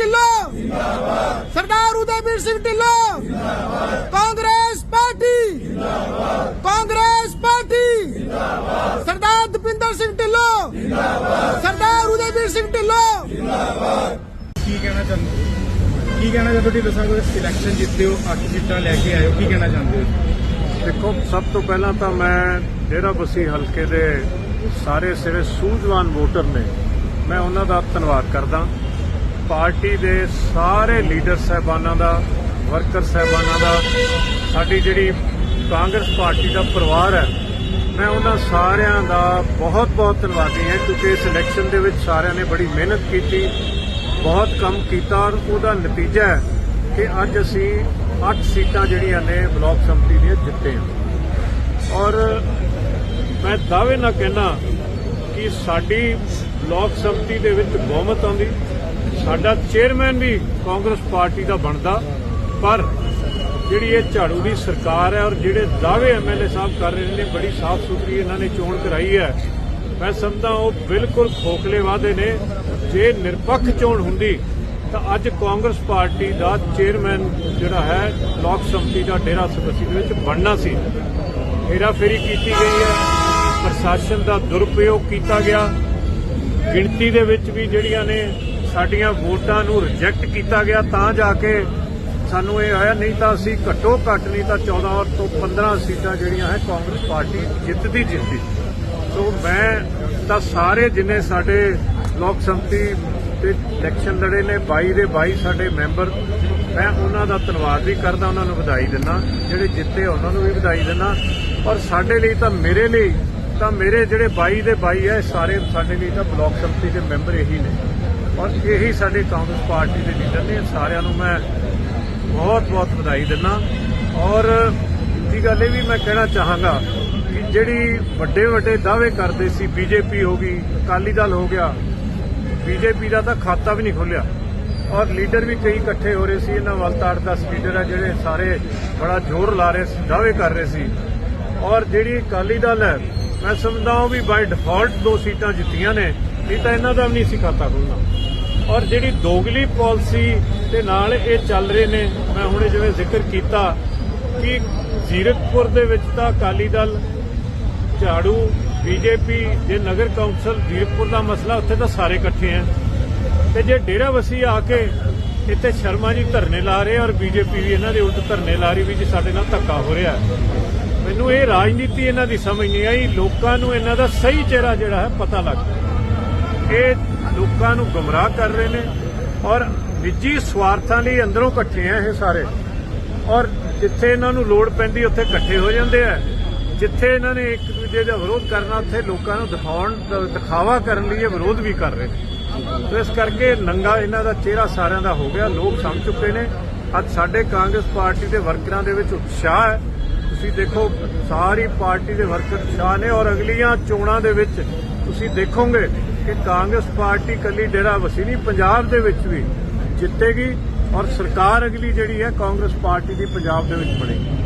ਜਿੰਦਾਬਾਦ ਸਰਦਾਰ ਉਦੈਵੀਰ ਸਿੰਘ ਢਿੱਲੋਂ। ਜਿੰਦਾਬਾਦ ਕਾਂਗਰਸ ਪਾਰਟੀ। ਜਿੰਦਾਬਾਦ ਕਾਂਗਰਸ ਪਾਰਟੀ। ਜਿੰਦਾਬਾਦ ਸਰਦਾਰ ਦਪਿੰਦਰ ਸਿੰਘ ਢਿੱਲੋਂ। ਜਿੰਦਾਬਾਦ ਸਰਦਾਰ ਉਦੈਵੀਰ ਸਿੰਘ ਢਿੱਲੋਂ। ਕੀ ਕਹਿਣਾ ਚਾਹੁੰਦੇ ਕੀ ਕਹਿਣਾ ਚਾਹੁੰਦੇ ਢਿੱਲੋਂ ਸਾਹਿਬ ਇਲੈਕਸ਼ਨ ਜਿੱਤੇ ਹੋ ਅੱਠ ਸੀਟਾਂ ਲੈ ਕੇ ਆਏ ਹੋ ਕੀ ਕਹਿਣਾ ਚਾਹੁੰਦੇ ਹੋ? ਦੇਖੋ ਸਭ ਤੋਂ ਪਹਿਲਾਂ ਤਾਂ ਮੈਂ ਡੇਰਾ ਬਸੀ ਹਲਕੇ ਦੇ ਸਾਰੇ ਸਿਰੇ ਸੂਝਵਾਨ ਵੋਟਰ ਨੇ। ਮੈਂ ਉਹਨਾਂ ਦਾ ਧੰਨਵਾਦ ਕਰਦਾ। ਪਾਰਟੀ ਦੇ ਸਾਰੇ ਲੀਡਰ ਸਹਿਬਾਨਾਂ ਦਾ, ਵਰਕਰ ਸਹਿਬਾਨਾਂ ਦਾ, ਸਾਡੀ ਜਿਹੜੀ ਕਾਂਗਰਸ ਪਾਰਟੀ ਦਾ ਪਰਿਵਾਰ ਹੈ, ਮੈਂ ਉਹਨਾਂ ਸਾਰਿਆਂ ਦਾ ਬਹੁਤ ਬਹੁਤ ਧੰਨਵਾਦੀ ਹਾਂ ਕਿਉਂਕਿ ਇਸ ਇਲੈਕਸ਼ਨ ਦੇ ਵਿੱਚ ਸਾਰਿਆਂ ਨੇ ਬੜੀ ਮਿਹਨਤ ਕੀਤੀ, ਬਹੁਤ ਕੰਮ ਕੀਤਾ ਔਰ ਉਹਦਾ ਨਤੀਜਾ ਹੈ ਕਿ ਅੱਜ ਅਸੀਂ 8 ਸੀਟਾਂ ਜਿਹੜੀਆਂ ਨੇ ਬਲਾਕ ਸੰਮਤੀ ਦੀਆਂ ਜਿੱਤੇ ਹਾਂ। ਔਰ ਮੈਂ ਦਾਅਵੇ ਨਾਲ ਕਹਿਣਾ ਕਿ ਸਾਡੀ ਬਲਾਕ ਸੰਮਤੀ ਦੇ ਵਿੱਚ ਬਹੁਮਤ ਆਉਂਦੀ ਸਾਡਾ ਚੇਅਰਮੈਨ ਵੀ ਕਾਂਗਰਸ ਪਾਰਟੀ ਦਾ ਬਣਦਾ, ਪਰ ਜਿਹੜੀ ਇਹ ਝਾੜੂ ਦੀ ਸਰਕਾਰ ਹੈ ਔਰ ਜਿਹੜੇ ਦਾਅਵੇ ਐਮਐਲਏ ਸਾਹਿਬ ਕਰ ਰਹੇ ਨੇ, ਬੜੀ ਸਾਫ਼ ਸੁਥਰੀ ਇਹਨਾਂ ਨੇ ਚੋਣ ਕਰਾਈ ਹੈ। ਮੈਂ ਸਮਝਦਾ ਉਹ ਬਿਲਕੁਲ ਖੋਖਲੇ ਵਾਅਦੇ ਨੇ। ਜੇ ਨਿਰਪੱਖ ਚੋਣ ਹੁੰਦੀ, ਤਾਂ ਅੱਜ ਕਾਂਗਰਸ ਪਾਰਟੀ ਦਾ ਚੇਅਰਮੈਨ ਜਿਹੜਾ ਹੈ ਲੋਕ ਸੰਮਤੀ ਦਾ ਡੇਰਾ ਸਬਸੀ ਦੇ ਵਿੱਚ ਬਣਨਾ ਸੀ। ਹੇਰਾਫੇਰੀ ਕੀਤੀ ਗਈ ਹੈ। ਪ੍ਰਸ਼ਾਸਨ ਦਾ ਦੁਰਪਯੋਗ ਕੀਤਾ ਗਿਆ। ਗਿਣਤੀ ਦੇ ਵਿੱਚ ਵੀ ਜਿਹੜੀਆਂ ਨੇ ਸਾਡੀਆਂ ਵੋਟਾਂ ਨੂੰ ਰਿਜੈਕਟ ਕੀਤਾ ਗਿਆ, ਤਾਂ ਜਾ ਕੇ ਸਾਨੂੰ ਇਹ ਆਇਆ, ਨਹੀਂ ਤਾਂ ਅਸੀਂ ਘੱਟੋ ਘੱਟ ਨਹੀਂ ਤਾਂ 14 ਔਰ ਤੋਂ 15 ਸੀਟਾਂ ਜਿਹੜੀਆਂ ਹੈ ਕਾਂਗਰਸ ਪਾਰਟੀ ਜਿੱਤਦੀ ਜਿੱਤਦੀ। ਸੋ ਮੈਂ ਤਾਂ ਸਾਰੇ ਜਿੰਨੇ ਸਾਡੇ ਲੋਕ ਸੰਮਤੀ ਤੇ ਇਲੈਕਸ਼ਨ ਲੜੇ ਨੇ 22 ਦੇ 22 ਸਾਡੇ ਮੈਂਬਰ, ਮੈਂ ਉਹਨਾਂ ਦਾ ਧੰਨਵਾਦ ਵੀ ਕਰਦਾ, ਉਹਨਾਂ ਨੂੰ ਵਧਾਈ ਦਿੰਦਾ, ਜਿਹੜੇ ਜਿੱਤੇ ਉਹਨਾਂ ਨੂੰ ਵੀ ਵਧਾਈ ਦਿੰਦਾ। ਔਰ ਸਾਡੇ ਲਈ ਤਾਂ ਮੇਰੇ ਲਈ, ਤਾਂ ਮੇਰੇ ਜਿਹੜੇ 22 ਦੇ 22 ਹੈ ਸਾਰੇ ਸਾਡੇ ਲਈ ਤਾਂ ਬਲਾਕ ਸੰਮਤੀ ਦੇ ਮੈਂਬਰ ਇਹੀ ਨੇ। ਔਰ ਇਹੀ ਸਾਡੇ ਕਾਂਗਰਸ ਪਾਰਟੀ ਦੇ ਲੀਡਰ ਨੇ, ਸਾਰਿਆਂ ਨੂੰ ਮੈਂ ਬਹੁਤ ਬਹੁਤ ਵਧਾਈ ਦਿੰਦਾ। ਔਰ ਦੂਜੀ ਗੱਲ ਇਹ ਵੀ ਮੈਂ ਕਹਿਣਾ ਚਾਹਾਂਗਾ ਕਿ ਜਿਹੜੀ ਵੱਡੇ ਵੱਡੇ ਦਾਅਵੇ ਕਰਦੇ ਸੀ, ਬੀਜੇਪੀ ਹੋ ਗਈ, ਅਕਾਲੀ ਦਲ ਹੋ ਗਿਆ, ਬੀਜੇਪੀ ਦਾ ਤਾਂ ਖਾਤਾ ਵੀ ਨਹੀਂ ਖੁੱਲਿਆ। ਔਰ ਲੀਡਰ ਵੀ ਕਈ ਇਕੱਠੇ ਹੋ ਰਹੇ ਸੀ, ਇਹਨਾਂ ਵੱਲ ਤਾਂ 10 ਲੀਡਰ ਆ ਜਿਹੜੇ ਸਾਰੇ ਬੜਾ ਜ਼ੋਰ ਲਾ ਰਹੇ ਸੀ, ਦਾਅਵੇ ਕਰ ਰਹੇ ਸੀ। ਔਰ ਜਿਹੜੀ ਅਕਾਲੀ ਦਲ ਹੈ, ਮੈਂ ਸਮਝਦਾ ਉਹ ਵੀ ਬਾਈ ਡਿਫਾਲਟ ਦੋ ਸੀਟਾਂ ਜਿੱਤੀਆਂ ਨੇ, ਨਹੀਂ ਤਾਂ ਇਹਨਾਂ ਦਾ ਵੀ ਨਹੀਂ ਸੀ ਖਾਤਾ ਖੁੱਲਣਾ। ਔਰ ਜਿਹੜੀ ਦੋਗਲੀ ਪਾਲਿਸੀ ਦੇ ਨਾਲ ਇਹ ਚੱਲ ਰਹੇ ਨੇ, ਮੈਂ ਹੁਣੇ ਜਿਵੇਂ ਜ਼ਿਕਰ ਕੀਤਾ ਕਿ ਜ਼ੀਰਕਪੁਰ ਦੇ ਵਿੱਚ ਤਾਂ ਅਕਾਲੀ ਦਲ, ਝਾੜੂ, ਬੀਜੇਪੀ ਜੇ ਨਗਰ ਕੌਂਸਲ, ਜ਼ੀਰਕਪੁਰ ਦਾ ਮਸਲਾ ਉੱਥੇ ਤਾਂ ਸਾਰੇ ਇਕੱਠੇ ਆ ਤੇ ਜੇ ਡੇਰਾ ਵਸੀ ਆ ਕੇ ਇੱਥੇ ਸ਼ਰਮਾ ਜੀ ਧਰਨੇ ਲਾ ਰਹੇ ਆ ਔਰ ਬੀਜੇਪੀ ਵੀ ਇਹਨਾਂ ਦੇ ਉਲਟ ਧਰਨੇ ਲਾ ਰਹੀ ਵੀ ਜੀ ਸਾਡੇ ਨਾਲ ਧੱਕਾ ਹੋ ਰਿਹਾ ਮੈਨੂੰ ਇਹ ਰਾਜਨੀਤੀ ਇਹਨਾਂ ਦੀ ਸਮਝ ਨਹੀਂ ਆਈ, ਲੋਕਾਂ ਨੂੰ ਇਹਨਾਂ ਦਾ ਸਹੀ ਚਿਹਰਾ ਜਿਹੜਾ ਹੈ ਪਤਾ ਲੱਗ ਗਿਆ। ਇਹ ਲੋਕਾਂ ਨੂੰ ਗੁੰਮਰਾਹ ਕਰ ਰਹੇ ਨੇ ਔਰ ਨਿੱਜੀ ਸਵਾਰਥਾਂ ਲਈ ਅੰਦਰੋਂ ਇਕੱਠੇ ਆ ਇਹ ਸਾਰੇ। ਔਰ ਜਿੱਥੇ ਇਹਨਾਂ ਨੂੰ ਲੋੜ ਪੈਂਦੀ ਉੱਥੇ ਇਕੱਠੇ ਹੋ ਜਾਂਦੇ ਆ। ਜਿੱਥੇ ਇਹਨਾਂ ਨੇ ਇੱਕ ਦੂਜੇ ਦਾ ਵਿਰੋਧ ਕਰਨਾ, ਉੱਥੇ ਲੋਕਾਂ ਨੂੰ ਦਿਖਾਉਣ, ਦਿਖਾਵਾ ਕਰਨ ਲਈ ਇਹ ਵਿਰੋਧ ਵੀ ਕਰ ਰਹੇ ਨੇ। ਇਸ ਕਰਕੇ ਨੰਗਾ ਇਹਨਾਂ ਦਾ ਚਿਹਰਾ ਸਾਰਿਆਂ ਦਾ ਹੋ ਗਿਆ। ਲੋਕ ਸਮਝ ਚੁੱਕੇ ਨੇ। ਅੱਜ ਸਾਡੇ ਕਾਂਗਰਸ ਪਾਰਟੀ ਦੇ ਵਰਕਰਾਂ ਦੇ ਵਿੱਚ ਉਤਸ਼ਾਹ ਹੈ। ਤੁਸੀਂ ਦੇਖੋ, ਸਾਰੀ ਪਾਰਟੀ ਦੇ ਵਰਕਰ ਉਤਸ਼ਾਹ ਨੇ ਔਰ ਅਗਲੀਆਂ ਚੋਣਾਂ ਦੇ ਵਿੱਚ ਤੁਸੀਂ ਦੇਖੋਗੇ ਕਿ ਕਾਂਗਰਸ ਪਾਰਟੀ ਕੱਲੀ ਡੇਰਾ ਵਸੀ ਨਹੀਂ, ਪੰਜਾਬ ਦੇ ਵਿੱਚ ਵੀ ਜਿੱਤੇਗੀ ਔਰ ਸਰਕਾਰ ਅਗਲੀ ਜਿਹੜੀ ਹੈ ਕਾਂਗਰਸ ਪਾਰਟੀ ਦੀ ਪੰਜਾਬ ਦੇ ਵਿੱਚ ਬਣੇਗੀ।